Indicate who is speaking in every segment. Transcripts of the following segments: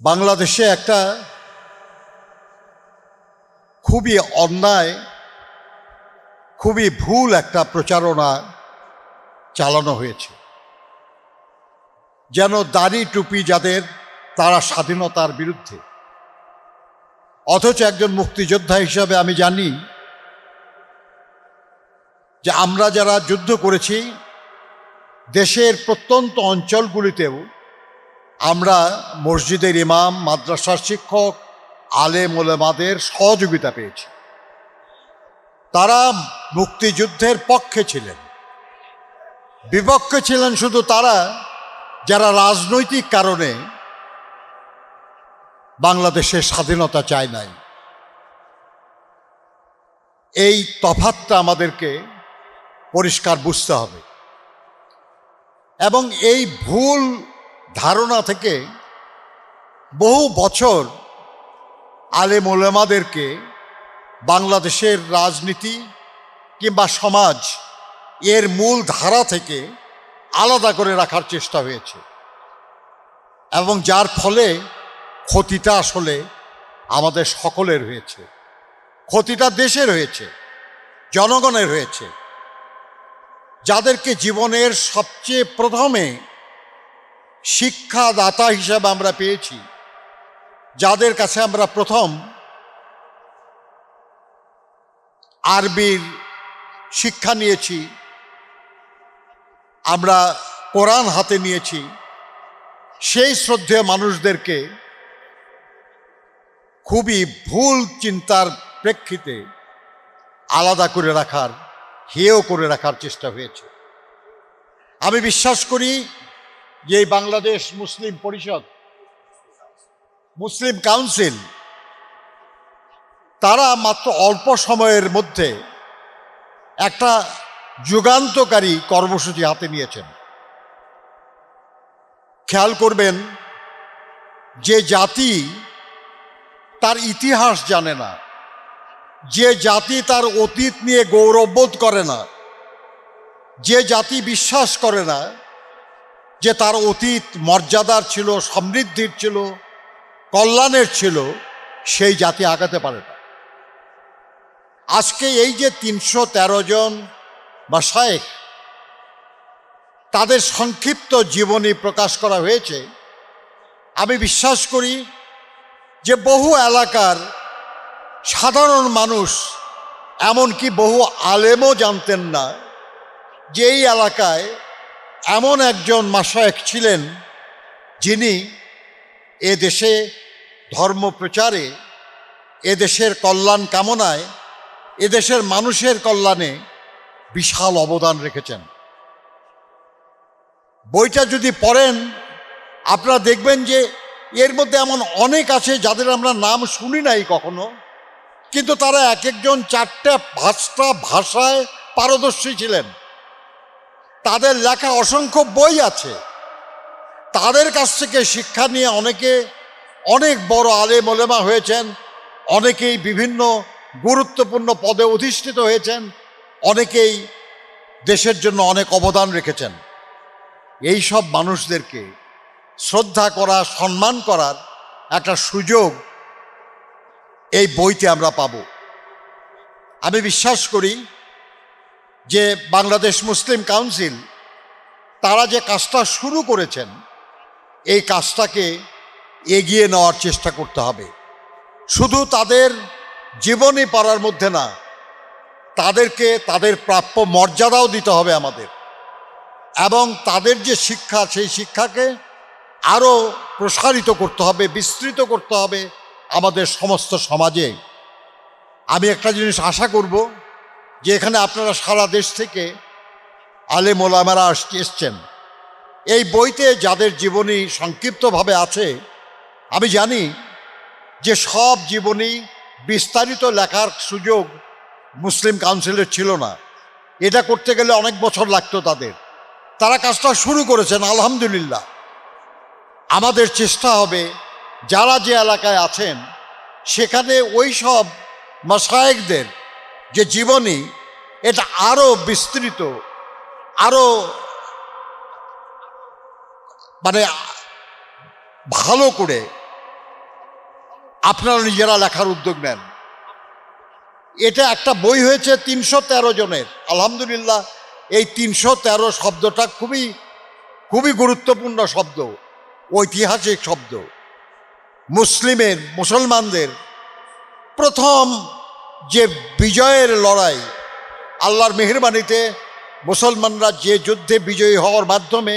Speaker 1: বাংলাদেশে একটা খুবই অন্যায়, খুবই ভুল একটা প্রচারণা চালানো হয়েছে। যেন দাড়ি টুপি যাদের, তারা স্বাধীনতার বিরুদ্ধে। অথচ একজন মুক্তিযোদ্ধা হিসাবে আমি জানি যে আমরা যারা যুদ্ধ করেছি, দেশের প্রত্যন্ত অঞ্চলগুলিতেও আমরা মসজিদের ইমাম, মাদ্রাসার শিক্ষক, আলেম ওলেমাদের সহযোগিতা পেয়েছি। তারা মুক্তিযুদ্ধের পক্ষে ছিলেন। বিপক্ষে ছিলেন শুধু তারা, যারা রাজনৈতিক কারণে বাংলাদেশের স্বাধীনতা চায় নাই। এই তফাতটা আমাদেরকে পরিষ্কার বুঝতে হবে। এবং এই ভুল ধারণা থেকে বহু বছর আলেম ওলেমাদেরকে বাংলাদেশের রাজনীতি কিংবা সমাজ এর মূল ধারা থেকে আলাদা করে রাখার চেষ্টা হয়েছে। এবং যার ফলে ক্ষতিটা আসলে আমাদের সকলের হয়েছে। ক্ষতিটা দেশের হয়েছে, জনগণের হয়েছে। যাদেরকে জীবনের সবচেয়ে প্রথমে শিক্ষাদাতা হিসাবে আমরা পেয়েছি। যাদের কাছে আমরা প্রথম আরবির শিক্ষা নিয়েছি, আমরা কোরআন হাতে নিয়েছি, সেই শ্রদ্ধেয় মানুষদেরকে খুবই ভুল চিন্তার প্রেক্ষিতে আলাদা করে রাখার, হেয় করে রাখার চেষ্টা হয়েছে। আমি বিশ্বাস করি যে বাংলাদেশ মুসলিম পরিষদ, মুসলিম কাউন্সিল, তারা মাত্র অল্প সময়ের মধ্যে একটা যুগান্তকারী কর্মসূচি হাতে নিয়েছেন। খেয়াল করবেন যে জাতি তার ইতিহাস জানে না, যে জাতি তার অতীত নিয়ে গৌরববোধ করে না, যে জাতি বিশ্বাস করে না যে তার অতীত মর্যাদার ছিল, সমৃদ্ধির ছিল, কল্যাণের ছিল, সেই জাতি আগাতে পারে না। আজকে এই যে তিনশো তেরো জন বা শায়েখ, তাদের সংক্ষিপ্ত জীবনী প্রকাশ করা হয়েছে, আমি বিশ্বাস করি যে বহু এলাকার সাধারণ মানুষ, এমনকি বহু আলেমও জানতেন না যে এই এলাকায় এমন একজন মাসায়েক ছিলেন যিনি এ দেশে ধর্ম প্রচারে, এ দেশের কল্যাণ কামনায়, এ দেশের মানুষের কল্যাণে বিশাল অবদান রেখেছেন। বইটা যদি পড়েন, আপনারা দেখবেন যে এর মধ্যে এমন অনেক আছে যাদের আমরা নাম শুনি নাই কখনো, কিন্তু তারা এক একজন চারটা, পাঁচটা ভাষায় পারদর্শী ছিলেন। তাদের লেখা অসংখ্য বই আছে। তাদের কাছ থেকে শিক্ষা নিয়ে অনেকে, অনেক বড় আলেম ওলেমা হয়েছেন, অনেকেই বিভিন্ন গুরুত্বপূর্ণ পদে অধিষ্ঠিত হয়েছেন, অনেকেই দেশের জন্য অনেক অবদান রেখেছেন। এই সব মানুষদেরকে শ্রদ্ধা করা, সম্মান করার একটা সুযোগ এই বইতে আমরা পাব। আমি বিশ্বাস করি যে বাংলাদেশ মুসলিম কাউন্সিল, তারা যে কাজটা শুরু করেছেন, এই কাজটাকে এগিয়ে নেওয়ার চেষ্টা করতে হবে। শুধু তাদের জীবনী পাড়ার মধ্যে না, তাদেরকে তাদের প্রাপ্য মর্যাদাও দিতে হবে আমাদের। এবং তাদের যে শিক্ষা, সেই শিক্ষাকে আরও প্রসারিত করতে হবে, বিস্তৃত করতে হবে আমাদের সমস্ত সমাজে। আমি একটা জিনিস আশা করব যে এখানে আপনারা সারা দেশ থেকে আলেম ওলামারা এসছেন। এই বইতে যাদের জীবনী সংক্ষিপ্তভাবে আছে, আমি জানি যে সব জীবনী বিস্তারিত লেখার সুযোগ মুসলিম কাউন্সিলের ছিল না। এটা করতে গেলে অনেক বছর লাগতো তাদের। তারা কাজটা শুরু করেছেন, আলহামদুলিল্লাহ। আমাদের চেষ্টা হবে, যারা যে এলাকায় আছেন, সেখানে ওই সব মাসায়েকদের যে জীবনী, এটা আরও বিস্তৃত আরও মানে ভালো করে আপনারা নিজেরা লেখার উদ্যোগ নেন। এটা একটা বই হয়েছে তিনশো তেরো জনের। আলহামদুলিল্লাহ, এই তিনশো তেরো শব্দটা খুবই খুবই গুরুত্বপূর্ণ শব্দ, ঐতিহাসিক শব্দ। মুসলিমের, মুসলমানদের প্রথম যে বিজয়ের লড়াই, আল্লাহর মেহরবানিতে মুসলমানরা যে যুদ্ধে বিজয়ী হওয়ার মাধ্যমে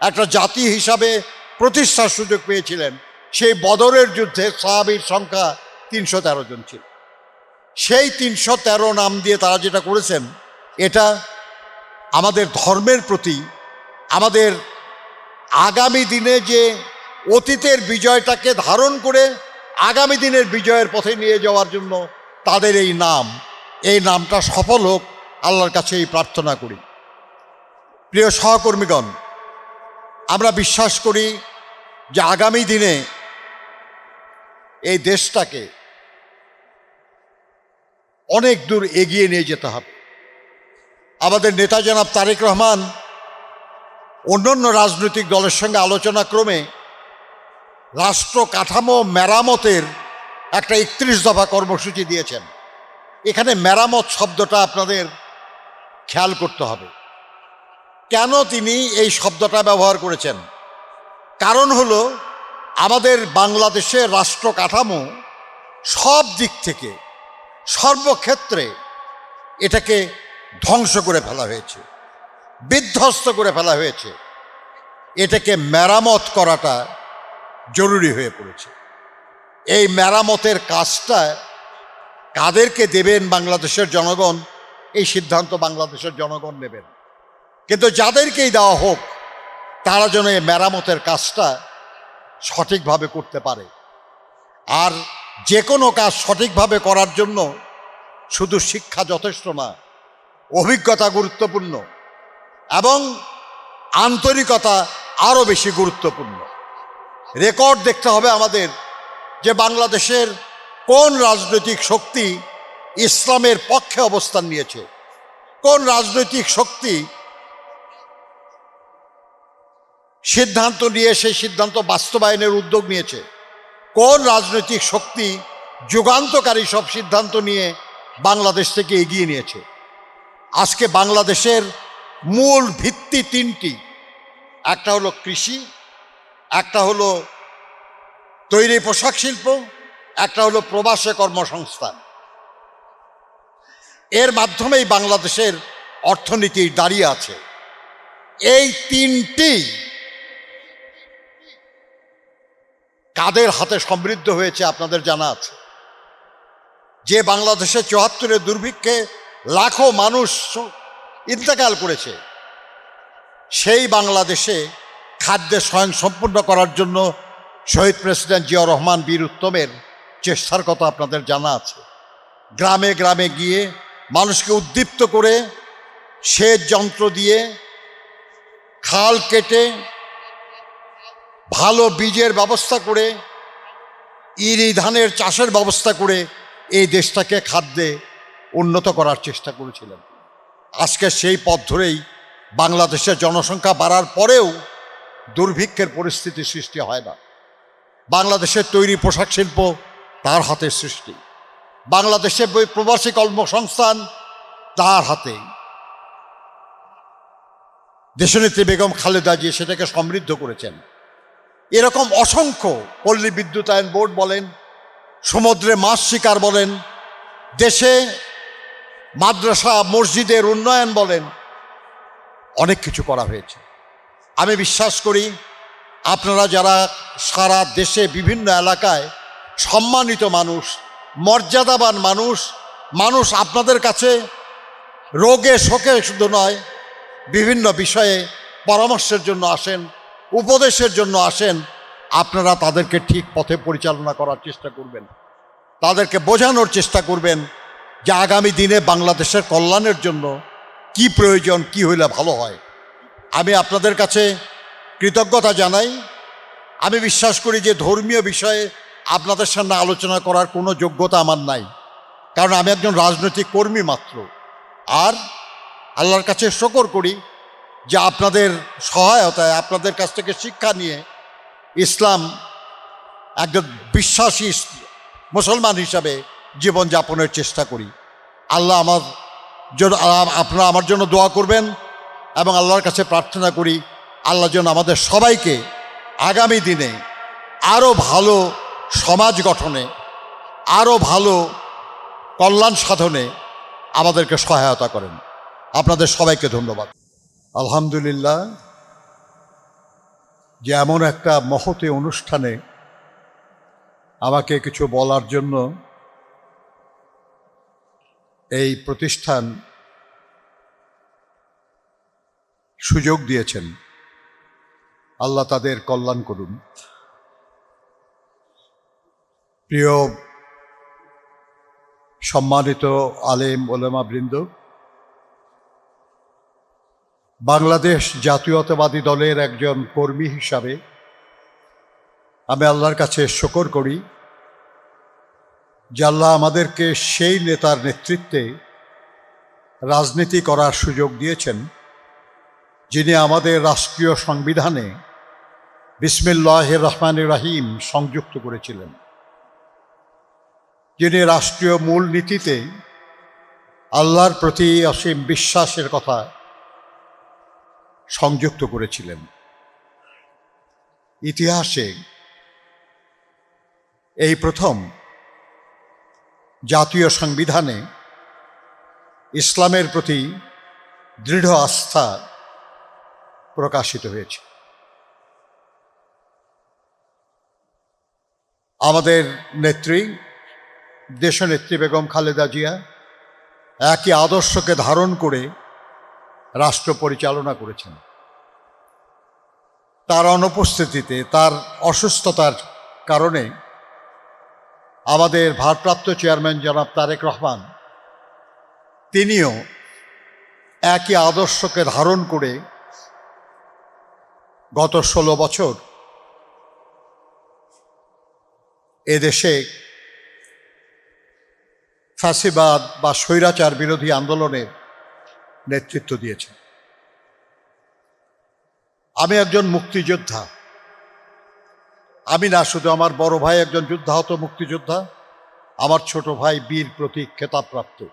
Speaker 1: একটা জাতি হিসাবে প্রতিষ্ঠার সুযোগ পেয়েছিলেন, সেই বদরের যুদ্ধে সাহাবির সংখ্যা তিনশো তেরো জন ছিল। সেই তিনশো তেরো নাম দিয়ে তারা যেটা করেছেন, এটা আমাদের ধর্মের প্রতি, আমাদের আগামী দিনে যে অতীতের বিজয়টাকে ধারণ করে আগামী দিনের বিজয়ের পথে নিয়ে যাওয়ার জন্য তাদের এই নাম, এই নামটা সফল হোক, আল্লাহর কাছে এই প্রার্থনা করি। প্রিয় সহকর্মীগণ, আমরা বিশ্বাস করি যে আগামী দিনে এই দেশটাকে অনেক দূর এগিয়ে নিয়ে যেতে হবে। আমাদের নেতা জনাব তারেক রহমান অন্যান্য রাজনৈতিক দলের সঙ্গে আলোচনা ক্রমে রাষ্ট্র কাঠামো, মেরামতের একটা একত্রিশ দফা কর্মসূচি দিয়েছেন। এখানে মেরামত শব্দটা আপনাদের খেয়াল করতে হবে। কেন তিনি এই শব্দটা ব্যবহার করেছেন? কারণ হলো, আমাদের বাংলাদেশের রাষ্ট্র কাঠামো সব দিক থেকে, সর্বক্ষেত্রে এটাকে ধ্বংস করে ফেলা হয়েছে, বিধ্বস্ত করে ফেলা হয়েছে। এটাকে মেরামত করাটা জরুরি হয়ে পড়েছে। এই মেরামতের কাজটা কাদেরকে দেবেন বাংলাদেশের জনগণ? এই সিদ্ধান্ত বাংলাদেশের জনগণ নেবেন। কিন্তু যাদেরকেই দেওয়া হোক, তারা যেন এই মেরামতের কাজটা সঠিকভাবে করতে পারে। আর যে কোনো কাজ সঠিকভাবে করার জন্য শুধু শিক্ষা যথেষ্ট না, অভিজ্ঞতা গুরুত্বপূর্ণ এবং আন্তরিকতা আরও বেশি গুরুত্বপূর্ণ। রেকর্ড দেখতে হবে আমাদের যে বাংলাদেশের কোন রাজনৈতিক শক্তি ইসলামের পক্ষে অবস্থান নিয়েছে? কোন রাজনৈতিক শক্তি সিদ্ধান্ত নিয়ে সেই সিদ্ধান্ত বাস্তবায়নের উদ্যোগ নিয়েছে? কোন রাজনৈতিক শক্তি যুগান্তকারী সব সিদ্ধান্ত নিয়ে বাংলাদেশ থেকে এগিয়ে নিয়েছে? আজকে বাংলাদেশের মূল ভিত্তি তিনটি। একটা হলো কৃষি, একটা হলো তৈরি পোশাক শিল্প, একটা হলো প্রবাসে কর্মসংস্থান। এর মাধ্যমেই বাংলাদেশের অর্থনীতি দাঁড়িয়ে আছে। এই তিনটি কাদের হাতে সমৃদ্ধ হয়েছে আপনাদের জানা আছে। যে বাংলাদেশে চুয়াত্তরের দুর্ভিক্ষে লাখো মানুষ ইন্তেকাল করেছে, সেই বাংলাদেশে খাদ্যে স্বয়ং সম্পূর্ণ করার জন্য শহীদ প্রেসিডেন্ট জিয়া রহমান বীর উত্তমের চেষ্টার কথা আপনাদের জানা আছে। গ্রামে গ্রামে গিয়ে মানুষকে উদ্দীপ্ত করে সেচ যন্ত্র দিয়ে খাল কেটে ভালো বীজের ব্যবস্থা করে, ইরি ধানের চাষের ব্যবস্থা করে এই দেশটাকে খাদ্যে উন্নত করার চেষ্টা করেছিলেন। আজকে সেই পথ ধরেই বাংলাদেশের জনসংখ্যা বাড়ার পরেও দুর্ভিক্ষের পরিস্থিতি সৃষ্টি হয় না। বাংলাদেশের তৈরি পোশাক শিল্প তার হাতে সৃষ্টি। বাংলাদেশের বই প্রবাসী কর্মসংস্থান তার হাতে। দেশনেত্রী বেগম খালেদা জিয়া সেটাকে সমৃদ্ধ করেছেন। এরকম অসংখ্য পল্লী বিদ্যুতায়ন বোর্ড বলেন, সমুদ্রে মাছ শিকার বলেন, দেশে মাদ্রাসা, মসজিদের উন্নয়ন বলেন, অনেক কিছু করা হয়েছে। আমি বিশ্বাস করি আপনারা যারা সারা দেশে বিভিন্ন এলাকায় সম্মানিত মানুষ, মর্যাদাবান মানুষ মানুষ আপনাদের কাছে রোগে শোকে শুধু নয়, বিভিন্ন বিষয়ে পরামর্শের জন্য আসেন, উপদেশের জন্য আসেন, আপনারা তাদেরকে ঠিক পথে পরিচালনা করার চেষ্টা করবেন। তাদেরকে বোঝানোর চেষ্টা করবেন যে আগামী দিনে বাংলাদেশের কল্যাণের জন্য কি প্রয়োজন, কি হইলে ভালো হয়। আমি আপনাদের কাছে কৃতজ্ঞতা জানাই। আমি বিশ্বাস করি যে ধর্মীয় বিষয়ে আপনাদের সামনে আলোচনা করার কোনো যোগ্যতা আমার নাই। কারণ আমি একজন রাজনৈতিক কর্মী মাত্র। আর আল্লাহর কাছে শকর করি যে আপনাদের সহায়তায়, আপনাদের কাছ থেকে শিক্ষা নিয়ে ইসলাম একজন বিশ্বাসী মুসলমান হিসাবে জীবনযাপনের চেষ্টা করি। আল্লাহ আমার জন্য আপনারা আমার জন্য দোয়া করবেন এবং আল্লাহর কাছে প্রার্থনা করি আল্লাহ যেন আমাদের সবাইকে আগামী দিনে আরও ভালো সমাজ গঠনে আরও ভালো কল্যাণ সাধনে আমাদেরকে সহায়তা করেন। আপনাদের সবাইকে ধন্যবাদ। আলহামদুলিল্লাহ, যে এমন একটা মহতে অনুষ্ঠানে আমাকে কিছু বলার জন্য এই প্রতিষ্ঠান সুযোগ দিয়েছেন। আল্লাহ তাদের কল্যাণ করুন। প্রিয় সম্মানিত আলেম ওলেমা বৃন্দ, বাংলাদেশ জাতীয়তাবাদী দলের একজন কর্মী হিসাবে আমি আল্লাহর কাছে শকর করি যে আল্লাহ আমাদেরকে সেই নেতার নেতৃত্বে রাজনীতি করার সুযোগ দিয়েছেন, যিনি আমাদের রাষ্ট্রীয় সংবিধানে বিসমিল্লাহ রহমান রাহিম সংযুক্ত করেছিলেন। যিনি রাষ্ট্রীয় মূলনীতিতে আল্লাহর প্রতি অসীম বিশ্বাসের কথা সংযুক্ত করেছিলেন। ইতিহাসে এই প্রথম জাতীয় সংবিধানে ইসলামের প্রতি দৃঢ় আস্থা প্রকাশিত হয়েছে। আমাদের নেত্রী, দেশনেত্রী বেগম খালেদা জিয়া, একই আদর্শকে ধারণ করে রাষ্ট্র পরিচালনা করেছেন। তার অনুপস্থিতিতে, তার অসুস্থতার কারণে আমাদের ভারপ্রাপ্ত চেয়ারম্যান জনাব তারেক রহমান তিনিও একই আদর্শকে ধারণ করে গত ষোলো বছর এদেশে ফাঁসিবাদ বা স্বৈরাচার বিরোধী আন্দোলনের নেতৃত্ব দিয়েছেন। আমি একজন মুক্তিযোদ্ধা। আমি না শুধু আমার বড় ভাই একজন যুদ্ধাহত মুক্তিযোদ্ধা, আমার ছোট ভাই বীর প্রতীক খেতাবপ্রাপ্ত।